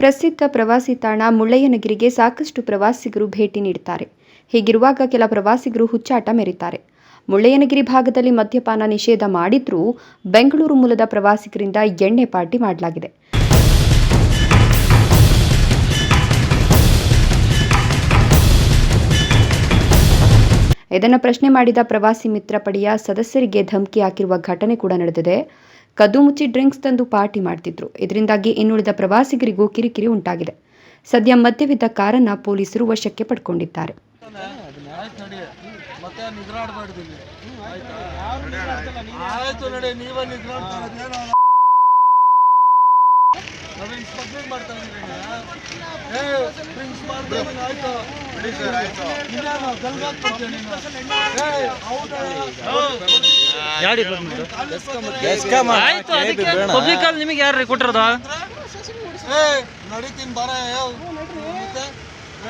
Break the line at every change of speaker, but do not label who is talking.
ಪ್ರಸಿದ್ಧ ಪ್ರವಾಸಿ ತಾಣ ಮುಳ್ಳಯ್ಯನಗಿರಿಗೆ ಸಾಕಷ್ಟು ಪ್ರವಾಸಿಗರು ಭೇಟಿ ನೀಡುತ್ತಾರೆ ಹೀಗಿರುವಾಗ ಕೆಲ ಪ್ರವಾಸಿಗರು ಹುಚ್ಚಾಟ ಮೆರೀತಾರೆ. ಮುಳ್ಳಯ್ಯನಗಿರಿ ಭಾಗದಲ್ಲಿ ಮದ್ಯಪಾನ ನಿಷೇಧ ಮಾಡಿದ್ರೂ ಬೆಂಗಳೂರು ಮೂಲದ ಪ್ರವಾಸಿಗರಿಂದ ಎಣ್ಣೆ ಪಾರ್ಟಿ ಮಾಡಲಾಗಿದೆ. ಇದನ್ನು ಪ್ರಶ್ನೆ ಮಾಡಿದ ಪ್ರವಾಸಿ ಮಿತ್ರ ಪಡೆಯ ಸದಸ್ಯರಿಗೆ ಧಮಕಿ ಹಾಕಿರುವ ಘಟನೆ ಕೂಡ ನಡೆದಿದೆ. ಕದ್ದು ಮುಚ್ಚಿ ಡ್ರಿಂಕ್ಸ್ ತಂದು ಪಾರ್ಟಿ ಮಾಡ್ತಿದ್ರು. ಇದರಿಂದಾಗಿ ಇನ್ನುಳಿದ ಪ್ರವಾಸಿಗರಿಗೂ ಕಿರಿಕಿರಿ ಉಂಟಾಗಿದೆ. ಸದ್ಯ ಮದ್ಯವಿದ್ದ ಕಾರನ್ನ ಪೊಲೀಸರು ವಶಕ್ಕೆ ಪಡ್ಕೊಂಡಿದ್ದಾರೆ.
ಆಯ್ತು? ಆಯ್ತು ಆಯ್ತು
ಅದಕ್ಕೆ ಪಬ್ಲಿಕ್ ಅಲ್ಲಿ ನಿಮಗೆ ಯಾರು ಕೊಟ್ಟಿರೋದು?
ನಡೀತೀನಿ ಬಾರ